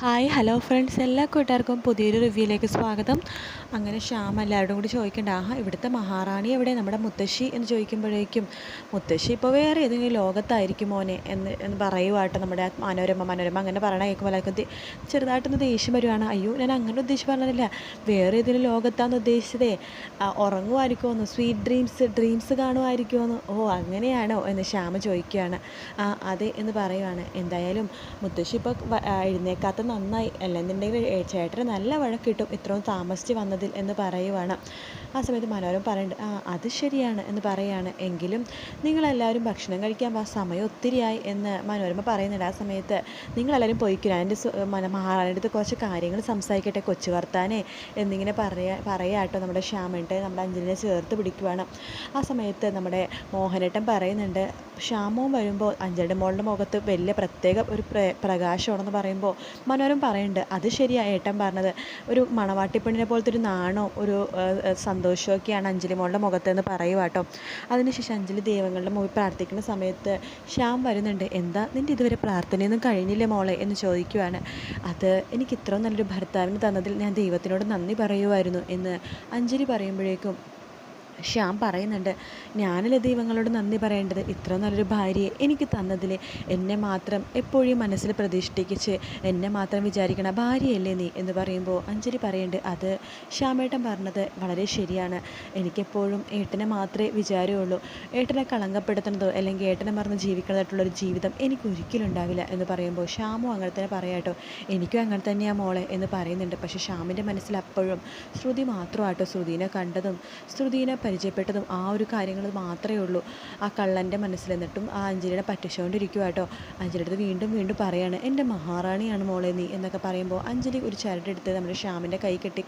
Hi hello friends എല്ലാ കൂട്ടുകാർക്കും പുതിയൊരു റിവ്യൂയിലേക്ക് സ്വാഗതം. അങ്ങനെ ശ്യാം എല്ലാവരോടും കൂടി ചോദിക്കേണ്ട. ആഹാ ഇവിടുത്തെ മഹാറാണി എവിടെ? നമ്മുടെ മുത്തശ്ശി എന്ന് ചോദിക്കുമ്പോഴേക്കും മുത്തശ്ശി ഇപ്പോൾ വേറെ ഏതെങ്കിലും ലോകത്തായിരിക്കും മോനെ? എന്ന് എന്ന് പറയുവാട്ടോ നമ്മുടെ മനോരമ മനോരമ അങ്ങനെ പറയണ കേൾക്കുമ്പോൾ എല്ലാവർക്കും ചെറുതായിട്ടൊന്ന് ദേഷ്യം വരുവാണ്. അയ്യോ ഞാൻ അങ്ങനെ ഉദ്ദേശിച്ച് പറഞ്ഞില്ല. വേറെ ഏതെങ്കിലും ലോകത്താന്ന് ഉദ്ദേശിച്ചതേ. ഉറങ്ങുമായിരിക്കുമോ സ്വീറ്റ് ഡ്രീംസ് ഡ്രീംസ് കാണുമായിരിക്കുമോ ഓ അങ്ങനെയാണോ? എന്ന് ശ്യാമ ചോദിക്കുകയാണ്. ആ അതെ എന്ന് പറയുവാണ്. എന്തായാലും മുത്തശ്ശി ഇപ്പോൾ എഴുന്നേക്കാത്ത നന്നായി അല്ലെന്നുണ്ടെങ്കിൽ ചേട്ടന് നല്ല വഴക്കിട്ടും ഇത്രയും താമസിച്ച് വന്നതിൽ എന്ന് പറയുവാണ്. ആ സമയത്ത് മനോരമ പറയുന്നുണ്ട് ആ അത് ശരിയാണ് എന്ന് പറയുകയാണ് എങ്കിലും നിങ്ങളെല്ലാവരും ഭക്ഷണം കഴിക്കാൻ ആ സമയം ഒത്തിരിയായി എന്ന് മനോരമ പറയുന്നുണ്ട്. ആ സമയത്ത് നിങ്ങളെല്ലാവരും പോയിക്കില്ല എന്റെ അടുത്ത് കുറച്ച് കാര്യങ്ങൾ സംസാരിക്കട്ടെ കൊച്ചു വർത്താനെ എന്നിങ്ങനെ പറയാ പറയാട്ടോ നമ്മുടെ ശ്യാമേട്ടൻ നമ്മുടെ അഞ്ജലിനെ ചേർത്ത് പിടിക്കുവാണ്. ആ സമയത്ത് നമ്മുടെ മോഹനേട്ടൻ പറയുന്നുണ്ട് ശ്യാമവും വരുമ്പോൾ അഞ്ജലിയുടെ മോളുടെ മുഖത്ത് വലിയ പ്രത്യേക ഒരു പ്രകാശമാണെന്ന് പറയുമ്പോൾ മനോരം പറയുന്നുണ്ട്. അത് ശരിയാണ് ഏട്ടൻ പറഞ്ഞത്. ഒരു മണവാട്ടിപ്പെണ്ണിനെ പോലത്തെ ഒരു നാണോ ഒരു സന്തോഷമൊക്കെയാണ് അഞ്ജലി മോളുടെ മുഖത്ത് എന്ന് പറയുക കേട്ടോ. അതിനുശേഷം അഞ്ജലി ദൈവങ്ങളുടെ മുമ്പിൽ പ്രാർത്ഥിക്കുന്ന സമയത്ത് ശ്യാം വരുന്നുണ്ട്. എന്താ നിന്റെ ഇതുവരെ പ്രാർത്ഥനയൊന്നും കഴിഞ്ഞില്ലേ മോളെ? എന്ന് ചോദിക്കുവാണ്. അത് എനിക്ക് ഇത്രയും നല്ലൊരു ഭർത്താവിന് തന്നതിൽ ഞാൻ ദൈവത്തിനോട് നന്ദി പറയുമായിരുന്നു എന്ന് അഞ്ജലി പറയുമ്പോഴേക്കും ശ്യാം പറയുന്നുണ്ട് ഞാനല്ലേ ദൈവങ്ങളോട് നന്ദി പറയേണ്ടത്? ഇത്ര നല്ലൊരു ഭാര്യയെ എനിക്ക് തന്നതിൽ എന്നെ മാത്രം എപ്പോഴും മനസ്സിൽ പ്രതിഷ്ഠിക്കിച്ച് എന്നെ മാത്രം വിചാരിക്കണ ഭാര്യയല്ലേ നീ? എന്ന് പറയുമ്പോൾ അഞ്ജലി പറയേണ്ടത് അത് ശ്യാമേട്ടൻ പറഞ്ഞത് വളരെ ശരിയാണ്. എനിക്കെപ്പോഴും ഏട്ടനെ മാത്രമേ വിചാരമുള്ളൂ. ഏട്ടനെ കളങ്കപ്പെടുത്തുന്നതോ അല്ലെങ്കിൽ ഏട്ടനെ മറന്ന് ജീവിക്കുന്നതായിട്ടുള്ളൊരു ജീവിതം എനിക്ക് ഒരിക്കലും ഉണ്ടാവില്ല. എന്ന് പറയുമ്പോൾ ശ്യാമും അങ്ങനെ തന്നെ പറയാട്ടോ എനിക്കും അങ്ങനെ തന്നെയാണ് മോളെ എന്ന് പറയുന്നുണ്ട്. പക്ഷേ ശ്യാമിന്റെ മനസ്സിൽ അപ്പോഴും ശ്രുതി മാത്രമാട്ടോ ശ്രുതിനെ കണ്ടതും. ശ്രുതിനെ പരിചയപ്പെട്ടതും ആ ഒരു കാര്യങ്ങൾ മാത്രമേ ഉള്ളൂ. ആ കള്ളന്റെ മനസ്സിൽ എന്നിട്ടും ആ അഞ്ജലിയുടെ പറ്റിച്ചുകൊണ്ടിരിക്കുക കേട്ടോ അഞ്ജലിയുടെ വീണ്ടും വീണ്ടും പറയാണ് എന്റെ മഹാറാണിയാണ് മോളെ നീ എന്നൊക്കെ പറയുമ്പോൾ അഞ്ജലി ഒരു ചരടെടുത്ത് നമ്മുടെ ശ്യാമിന്റെ കൈ കെട്ടി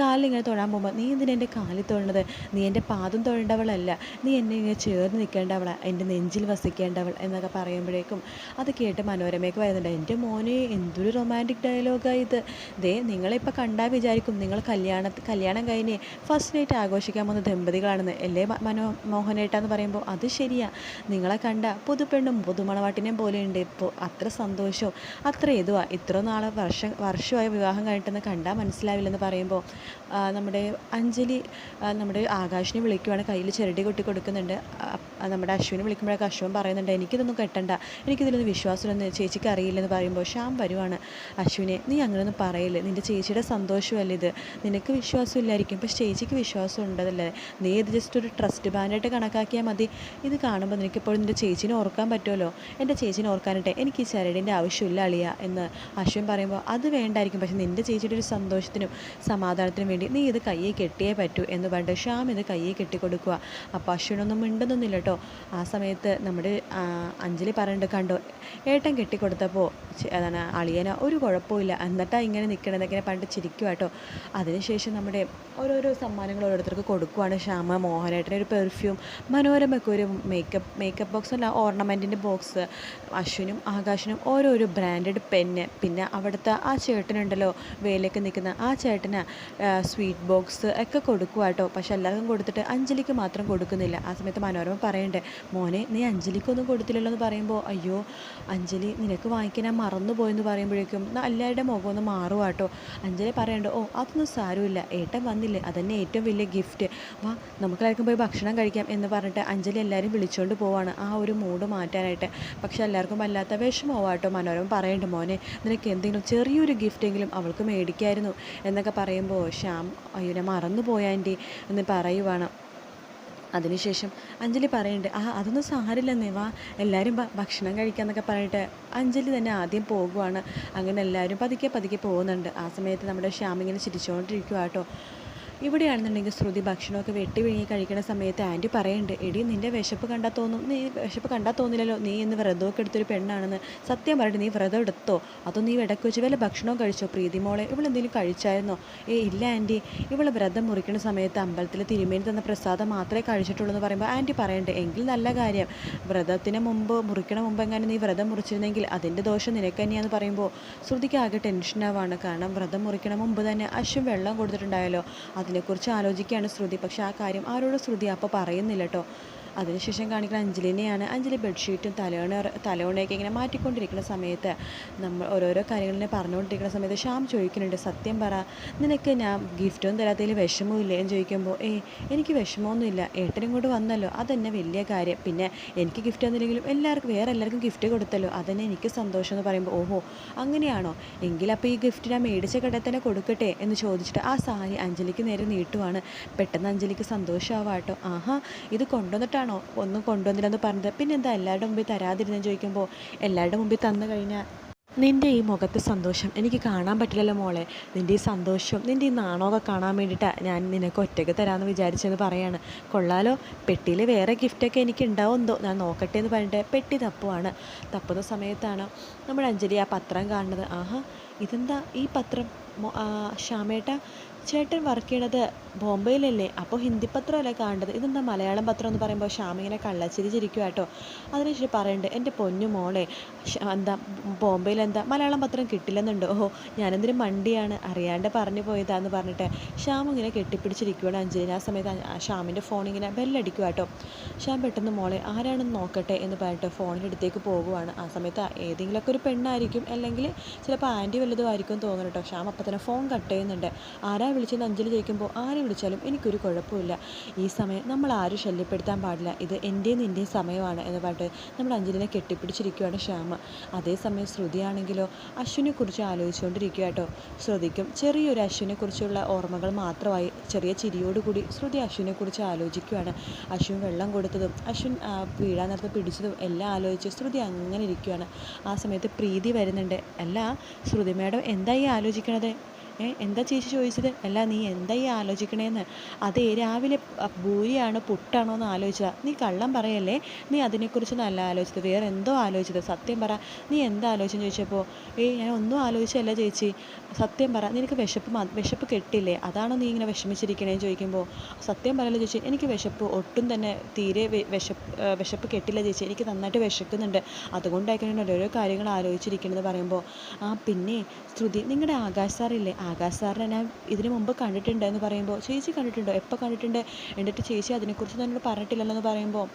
കാലിൽ ഇങ്ങനെ തൊഴാൻ പോകുമ്പോൾ നീ എന്തിനാ എന്റെ കാലിൽ തൊഴുന്നത്? നീ എന്റെ പാദം തൊഴേണ്ടവളല്ല. നീ എന്നെ ഇങ്ങനെ ചേർന്ന് നിൽക്കേണ്ടവള. എന്റെ നെഞ്ചിൽ വസിക്കേണ്ടവൾ എന്നൊക്കെ പറയുമ്പോഴേക്കും അത് കേട്ട് മനോരമയ്ക്ക് വരുന്നുണ്ട്. എന്റെ മോനെ എന്തൊരു റൊമാന്റിക് ഡയലോഗാണ് ഇത്. ദേ നിങ്ങളിപ്പോൾ കണ്ടാൽ വിചാരിക്കും നിങ്ങൾ കല്യാണ കല്യാണം കഴിഞ്ഞ് ഫസ്റ്റ് നൈറ്റ് ആഘോഷിക്കാൻ പോകുന്നത് ദമ്പതികളാണെന്ന് അല്ലേ മനോ മോഹനേട്ടാന്ന് പറയുമ്പോൾ അത് ശരിയാ. നിങ്ങളെ കണ്ട പുതുപെണ്ണും പുതുമണവാട്ടിനെ പോലെയുണ്ട്. ഇപ്പോൾ അത്ര സന്തോഷവും അത്ര ഇതുവാ ഇത്ര നാളെ വർഷം വർഷമായി വിവാഹം കഴിഞ്ഞിട്ടെന്ന് കണ്ടാൽ മനസ്സിലാവില്ലെന്ന് പറയുമ്പോൾ നമ്മുടെ അഞ്ജലി നമ്മുടെ ആകാശിനെ വിളിക്കുവാണ് കയ്യിൽ ചിരടി കൊട്ടി കൊടുക്കുന്നുണ്ട്. നമ്മുടെ അശ്വിനെ വിളിക്കുമ്പോഴൊക്കെ അശ്വൻ പറയുന്നുണ്ട് എനിക്കിതൊന്നും കെട്ടണ്ട. എനിക്കിതിലൊന്നും വിശ്വാസമൊന്നും ചേച്ചിക്ക് അറിയില്ലെന്ന് പറയുമ്പോൾ ശ്യാം വരുവാണ്. അശ്വിനെ നീ അങ്ങനെയൊന്നും പറയില്ലേ. നിന്റെ ചേച്ചിയുടെ സന്തോഷമല്ല ഇത്? നിനക്ക് വിശ്വാസമില്ലായിരിക്കും. പക്ഷേ ചേച്ചിക്ക് വിശ്വാസം ഉണ്ടതല്ലേ നീ ഇത് ജസ്റ്റ് ഒരു ട്രസ്റ്റ് ബാൻഡായിട്ട് കണക്കാക്കിയാൽ മതി. ഇത് കാണുമ്പോൾ നിനക്കിപ്പോഴും നിന്റെ ചേച്ചീനെ ഓർക്കാൻ പറ്റുമല്ലോ? എന്റെ ചേച്ചീനെ ഓർക്കാനായിട്ട് എനിക്ക് ഈ ചരടിന്റെ ആവശ്യമില്ല അളിയ എന്ന് അശ്വിൻ പറയുമ്പോൾ അത് വേണ്ടായിരിക്കും. പക്ഷേ നിന്റെ ചേച്ചിയുടെ ഒരു സന്തോഷത്തിനും സമാധാനത്തിനും വേണ്ടി നീ ഇത് കയ്യെ കെട്ടിയേ പറ്റൂ എന്ന് പറഞ്ഞിട്ട് ശ്യാം ഇത് കയ്യെ കെട്ടിക്കൊടുക്കുക അപ്പോൾ അശ്വിനൊന്നും മിണ്ടുന്നൊന്നുമില്ല കേട്ടോ. ആ സമയത്ത് നമ്മുടെ അഞ്ജലി പറയുന്നുണ്ട് കണ്ടോ ഏട്ടൻ കെട്ടിക്കൊടുത്തപ്പോൾ അതാണ് അളിയന ഒരു കുഴപ്പമില്ല എന്നിട്ടാണ് ഇങ്ങനെ നിൽക്കണമെന്നൊക്കെ പണ്ട് ചിരിക്കുക കേട്ടോ. അതിനുശേഷം നമ്മുടെ ഓരോരോ സമ്മാനങ്ങൾ ഓരോരുത്തർക്ക് കൊടുക്കുവാണ് ശ്യാമ മോഹനേട്ടന്റെ ഒരു പെർഫ്യൂം മനോരമയ്ക്ക് ഒരു മേക്കപ്പ് മേക്കപ്പ് ബോക്സ് അല്ല ഓർണമെന്റിന്റെ ബോക്സ് അശ്വിനും ആകാശിനും ഓരോരോ ബ്രാൻഡഡ് പെന്ന് പിന്നെ അവിടുത്തെ ആ ചേട്ടനുണ്ടല്ലോ വേലയ്ക്ക് നിൽക്കുന്ന ആ ചേട്ടന് സ്വീറ്റ് ബോക്സ് ഒക്കെ കൊടുക്കുക കേട്ടോ പക്ഷെ എല്ലാവർക്കും കൊടുത്തിട്ട് അഞ്ജലിക്ക് മാത്രം കൊടുക്കുന്നില്ല. ആ സമയത്ത് മനോരമ പറയണ്ടേ മോനെ നീ അഞ്ജലിക്കൊന്നും കൊടുത്തില്ലല്ലോ എന്ന് പറയുമ്പോൾ അയ്യോ അഞ്ജലി നിനക്ക് വാങ്ങിക്കാൻ ഞാൻ മറന്നുപോയെന്ന് പറയുമ്പോഴേക്കും എല്ലാവരുടെ മുഖം ഒന്ന് മാറുക കേട്ടോ അഞ്ജലി പറയണ്ടോ ഓ അതൊന്നും സാരമില്ല. ഏട്ടൻ വന്നില്ലേ? അതന്നെ ഏറ്റവും വലിയ ഗിഫ്റ്റ് വാ നമുക്കെല്ലാവർക്കും പോയി ഭക്ഷണം കഴിക്കാം എന്ന് പറഞ്ഞിട്ട് അഞ്ജലി എല്ലാവരും വിളിച്ചുകൊണ്ട് പോവാണ്. ആ ഒരു മൂഡ് മാറ്റാനായിട്ട്. പക്ഷെ എല്ലാവർക്കും വല്ലാത്ത വിഷമമാവാട്ടോ മനോരമ. പറയേണ്ട മോനെ നിനക്ക് എന്തെങ്കിലും ചെറിയൊരു ഗിഫ്റ്റെങ്കിലും അവൾക്ക് മേടിക്കായിരുന്നു എന്നൊക്കെ പറയുമ്പോൾ ശ്യാം അയ്യോ ഞാൻ മറന്നു പോയാന്റെ എന്ന് പറയുവാണ്. അതിനുശേഷം അഞ്ജലി പറയുന്നുണ്ട് ആ അതൊന്നും സാരില്ലെന്നേ വാ എല്ലാവരും ഭക്ഷണം കഴിക്കാമെന്നൊക്കെ പറഞ്ഞിട്ട് അഞ്ജലി തന്നെ ആദ്യം പോകുവാണ്. അങ്ങനെ എല്ലാവരും പതുക്കെ പതുക്കെ പോകുന്നുണ്ട്. ആ സമയത്ത് നമ്മുടെ ശ്യാമിങ്ങനെ ചിരിച്ചുകൊണ്ടിരിക്കുക കേട്ടോ ഇവിടെയാണെന്നുണ്ടെങ്കിൽ ശ്രുതി ഭക്ഷണമൊക്കെ വെട്ടി വിഴുങ്ങി കഴിക്കുന്ന സമയത്ത് ആന്റി പറയുന്നുണ്ട് എടി നിന്റെ വിശപ്പ് കണ്ടാൽ തോന്നും നീ വിശപ്പ് കണ്ടാൽ തോന്നില്ലല്ലോ നീ ഇന്ന് വ്രതമൊക്കെ എടുത്തൊരു പെണ്ണാണെന്ന് സത്യം പറഞ്ഞിട്ട് നീ വ്രതം എടുത്തോ? അതോ നീ ഇടയ്ക്ക് വെച്ച് വല്ല ഭക്ഷണവും കഴിച്ചോ? പ്രീതി മോളെ ഇവളെന്തെങ്കിലും കഴിച്ചായിരുന്നോ? ഏ ഇല്ല ആന്റി. ഇവൾ വ്രതം മുറിക്കുന്ന സമയത്ത് അമ്പലത്തിൽ തിരുമേനി തന്ന പ്രസാദം മാത്രമേ കഴിച്ചിട്ടുള്ളൂ എന്ന് പറയുമ്പോൾ ആന്റി പറയണ്ടേ എങ്കിൽ നല്ല കാര്യം. വ്രതത്തിന് മുമ്പ് മുറിക്കണ മുമ്പ് എങ്ങനെ നീ വ്രതം മുറിച്ചിരുന്നെങ്കിൽ അതിന്റെ ദോഷം നിനക്ക് തന്നെയാണെന്ന് പറയുമ്പോൾ ശ്രുതിക്ക് ആകെ ടെൻഷനാവാണ് കാരണം വ്രതം മുറിക്കണ മുമ്പ് തന്നെ അശ്വം വെള്ളം കൊടുത്തിട്ടുണ്ടായല്ലോ. അതിനെക്കുറിച്ച് ആലോചിക്കുകയാണ് ശ്രുതി. പക്ഷേ ആ കാര്യം ആരോടും ശ്രുതി അപ്പോൾ പറയുന്നില്ല കേട്ടോ. അതിനുശേഷം കാണിക്കുന്ന അഞ്ജലിനെയാണ് അഞ്ജലി ബെഡ്ഷീറ്റും തലയോണ തലയോണയൊക്കെ ഇങ്ങനെ മാറ്റിക്കൊണ്ടിരിക്കുന്ന സമയത്ത് നമ്മൾ ഓരോരോ കാര്യങ്ങളിനെ പറഞ്ഞുകൊണ്ടിരിക്കുന്ന സമയത്ത് ശ്യാം ചോദിക്കുന്നുണ്ട് സത്യം പറ നിനക്ക് ഞാൻ ഗിഫ്റ്റൊന്നും തരാത്തതിൽ വിഷമമില്ലേ എന്ന് ചോദിക്കുമ്പോൾ ഏ എനിക്ക് വിഷമമൊന്നുമില്ല ഏട്ടനും കൂടെ വന്നല്ലോ അതന്നെ വലിയ കാര്യം. പിന്നെ എനിക്ക് ഗിഫ്റ്റ് തന്നില്ലെങ്കിലും എല്ലാവർക്കും വേറെ എല്ലാവർക്കും ഗിഫ്റ്റ് കൊടുത്തല്ലോ അതന്നെ എനിക്ക് സന്തോഷം എന്ന് പറയുമ്പോൾ ഓഹോ അങ്ങനെയാണോ? എങ്കിലപ്പോൾ ഈ ഗിഫ്റ്റ് ഞാൻ മേടിച്ച കടയിൽ തന്നെ കൊടുക്കട്ടെ? എന്ന് ചോദിച്ചിട്ട് ആ സാരി അഞ്ജലിക്ക് നേരെ നീട്ടുവാണ്. പെട്ടെന്ന് അഞ്ജലിക്ക് സന്തോഷമാവാട്ടോ. ആഹാ ഇത് കൊണ്ടുവന്നിട്ടാണോ ഒന്നും കൊണ്ടുവന്നില്ലെന്ന് പറഞ്ഞത്. പിന്നെ എന്താ എല്ലാവരുടെ മുമ്പിൽ തരാതിരുന്നെന്ന് ചോദിക്കുമ്പോൾ എല്ലാവരുടെ മുമ്പിൽ തന്നു കഴിഞ്ഞാൽ? നിന്റെ ഈ മുഖത്തെ സന്തോഷം എനിക്ക് കാണാൻ പറ്റില്ലല്ലോ മോളെ. നിന്റെ ഈ സന്തോഷം നിന്റെ ഈ നാണമൊക്കെ കാണാൻ വേണ്ടിയിട്ടാണ് ഞാൻ നിനക്ക് ഒറ്റയ്ക്ക് തരാമെന്ന് വിചാരിച്ചെന്ന് പറയാണ്. കൊള്ളാലോ പെട്ടിയിൽ വേറെ ഗിഫ്റ്റൊക്കെ എനിക്ക് ഉണ്ടാവുമെന്തോ? ഞാൻ നോക്കട്ടെ എന്ന് പറഞ്ഞിട്ട് പെട്ടി തപ്പുവാണ്. തപ്പുന്ന സമയത്താണ് നമ്മുടെ അഞ്ജലി ആ പത്രം കാണുന്നത്. ആഹാ ഇതെന്താ ഈ പത്രം? ശ്യാമേട്ട ചേട്ടൻ വർക്ക് ചെയ്യണത് ബോംബെയിലല്ലേ? അപ്പോൾ ഹിന്ദി പത്രമല്ലേ കാണേണ്ടത്? ഇതെന്താ മലയാളം പത്രം എന്ന് പറയുമ്പോൾ ശ്യാമിങ്ങനെ കള്ളച്ചിരി ചിരിക്കുക കേട്ടോ അതിനുശേഷം പറയുന്നുണ്ട് എന്റെ പൊന്നു മോളെ എന്താ ബോംബെയിൽ എന്താ മലയാളം പത്രം കിട്ടില്ലെന്നുണ്ടോ? ഓഹോ ഞാനെന്തൊരു മണ്ടിയാണ് അറിയാണ്ട് പറഞ്ഞു പോയതാന്ന് പറഞ്ഞിട്ട് ശ്യാം ഇങ്ങനെ കെട്ടിപ്പിടിച്ചിരിക്കുകയാണ് അഞ്ജലിന്. ആ സമയത്ത് ശ്യാമിന്റെ ഫോൺ ഇങ്ങനെ ബെല്ലടിക്കുക കേട്ടോ. ശ്യാം പെട്ടെന്ന് മോളെ ആരാണെന്ന് നോക്കട്ടെ എന്ന് പറഞ്ഞിട്ട് ഫോണിന്റെ അടുത്തേക്ക് പോകുവാണ്. ആ സമയത്ത് ഏതെങ്കിലുമൊക്കെ ഒരു പെണ്ണായിരിക്കും അല്ലെങ്കിൽ ചിലപ്പോൾ ആന്റി വല്ലതും ആയിരിക്കും തോന്നുന്നു കേട്ടോ. ശ്യാം അപ്പം തന്നെ ഫോൺ കട്ട് ചെയ്യുന്നുണ്ട്. ആരാ വിളിച്ചെന്ന് അഞ്ജലി ചോദിക്കുമ്പോൾ ആരെ വിളിച്ചാലും എനിക്കൊരു കുഴപ്പമില്ല. ഈ സമയം നമ്മൾ ആരും ശല്യപ്പെടുത്താൻ പാടില്ല. ഇത് എന്റെയും നിന്റെയും സമയമാണ് എന്ന് പറഞ്ഞിട്ട് നമ്മൾ അഞ്ജലിനെ കെട്ടിപ്പിടിച്ചിരിക്കുകയാണ് ശ്യാമ. അതേസമയം ശ്രുതിയാണെങ്കിലോ അശ്വിനെക്കുറിച്ച് ആലോചിച്ചുകൊണ്ടിരിക്കുക കേട്ടോ. ശ്രുതിക്കും ചെറിയൊരു അശ്വിനെക്കുറിച്ചുള്ള ഓർമ്മകൾ മാത്രമായി ചെറിയ ചിരിയോടുകൂടി ശ്രുതി അശ്വിനെക്കുറിച്ച് ആലോചിക്കുകയാണ് അശ്വിൻ വെള്ളം കൊടുത്തതും അശ്വിൻ വീഴാൻ നേരത്തെ പിടിച്ചതും എല്ലാം ആലോചിച്ച് ശ്രുതി അങ്ങനെ ഇരിക്കുകയാണ് ആ സമയത്ത് പ്രീതി വരുന്നുണ്ട്. അല്ല ശ്രുതി മേഡം എന്തായി ആലോചിക്കണത്? എന്താ ചേച്ചി ചോദിച്ചത്? അല്ല നീ എന്താ ഈ ആലോചിക്കണേന്ന്? അതേ രാവിലെ ഭൂരിയാണ് പുട്ടാണോ എന്ന് ആലോചിച്ചതാ. നീ കള്ളം പറയല്ലേ? നീ അതിനെക്കുറിച്ച് നല്ല ആലോചിച്ചത് വേറെ എന്തോ ആലോചിച്ചത്? സത്യം പറ. നീ എന്താ ആലോചിച്ചെന്ന് ചോദിച്ചപ്പോൾ ഏയ് ഞാൻ ഒന്നും ആലോചിച്ചല്ല ചേച്ചി. സത്യം പറ. നിനക്ക് വിശപ്പ് വിശപ്പ് കെട്ടില്ലേ? അതാണോ നീ ഇങ്ങനെ വിഷമിച്ചിരിക്കണേന്ന് ചോദിക്കുമ്പോൾ സത്യം പറയല്ലോ ചേച്ചി. എനിക്ക് വിശപ്പ് ഒട്ടും തന്നെ തീരെ വിശപ്പ് വിശപ്പ് കെട്ടില്ല ചേച്ചി. എനിക്ക് നന്നായിട്ട് വിശക്കുന്നുണ്ട്. അതുകൊണ്ടായിരിക്കണം ഓരോരോ കാര്യങ്ങൾ ആലോചിച്ചിരിക്കണമെന്ന് പറയുമ്പോൾ ആ പിന്നെ ശ്രുതി നിങ്ങളുടെ ആകാശ സാറില്ലേ? ആകാശ് സാറിനെ ഞാൻ ഇതിനു മുമ്പ് കണ്ടിട്ടുണ്ട് എന്ന് പറയുമ്പോൾ ചേച്ചി കണ്ടിട്ടുണ്ടോ? എപ്പോൾ കണ്ടിട്ടുണ്ട്? എന്നിട്ട് ചേച്ചി അതിനെക്കുറിച്ച് എന്നോട് പറഞ്ഞിട്ടില്ലല്ലോ എന്ന് പറയുമ്പോൾ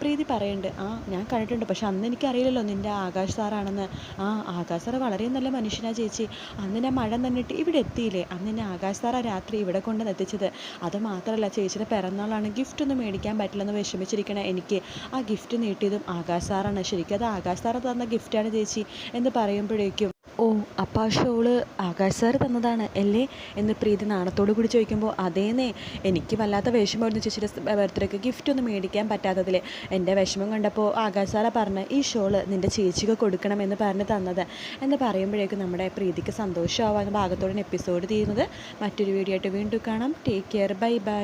പ്രീതി പറയുന്നുണ്ട് ആ ഞാൻ കണ്ടിട്ടുണ്ട് പക്ഷെ അന്ന് എനിക്കറിയില്ലല്ലോ നിന്റെ ആകാശ് സാറാണെന്ന് ആ ആകാശ് സാറ് വളരെ നല്ല മനുഷ്യനാ ചേച്ചി. അന്ന് ഞാൻ മഴ നന്നിട്ട് ഇവിടെ എത്തിയില്ലേ? അന്ന് എന്നെ ആകാശ് സാറാ രാത്രി ഇവിടെ കൊണ്ട് എത്തിച്ചത്. അത് മാത്രമല്ല ചേച്ചിയുടെ പിറന്നാളാണ് ഗിഫ്റ്റ് ഒന്നും മേടിക്കാൻ പറ്റില്ലെന്ന് വിഷമിച്ചിരിക്കണേ എനിക്ക്. ആ ഗിഫ്റ്റ് നീട്ടിയതും ആകാശ് സാറാണ് ശരിക്കും അത് ആകാശ് സാറ് തന്ന ഗിഫ്റ്റാണ് ചേച്ചി എന്ന് പറയുമ്പോഴേക്കും ഓ അപ്പം ഷോൾ ആകാശ് സാർ തന്നതാണ് അല്ലേ? എന്ന് പ്രീതി നാണത്തോട് കൂടി ചോദിക്കുമ്പോൾ അതേന്നേ എനിക്ക് വല്ലാത്ത വിഷമമായിരുന്നു ചേച്ചിയുടെ ബർത്ത്ഡേക്ക് ഗിഫ്റ്റ് ഒന്നും മേടിക്കാൻ പറ്റാത്തതിൽ എന്റെ വിഷമം കണ്ടപ്പോൾ ആകാശ് സാറാ പറഞ്ഞ് ഈ ഷോൾ നിന്റെ ചേച്ചിക്ക് കൊടുക്കണമെന്ന് പറഞ്ഞ് തന്നത്. എന്ന് പറയുമ്പോഴേക്കും നമ്മുടെ പ്രീതിക്ക് സന്തോഷമാവാൻ ഭാഗത്തോടെ എപ്പിസോഡ് തീരുന്നത്. മറ്റൊരു വീഡിയോ ആയിട്ട് വീണ്ടും കാണാം. Take care bye bye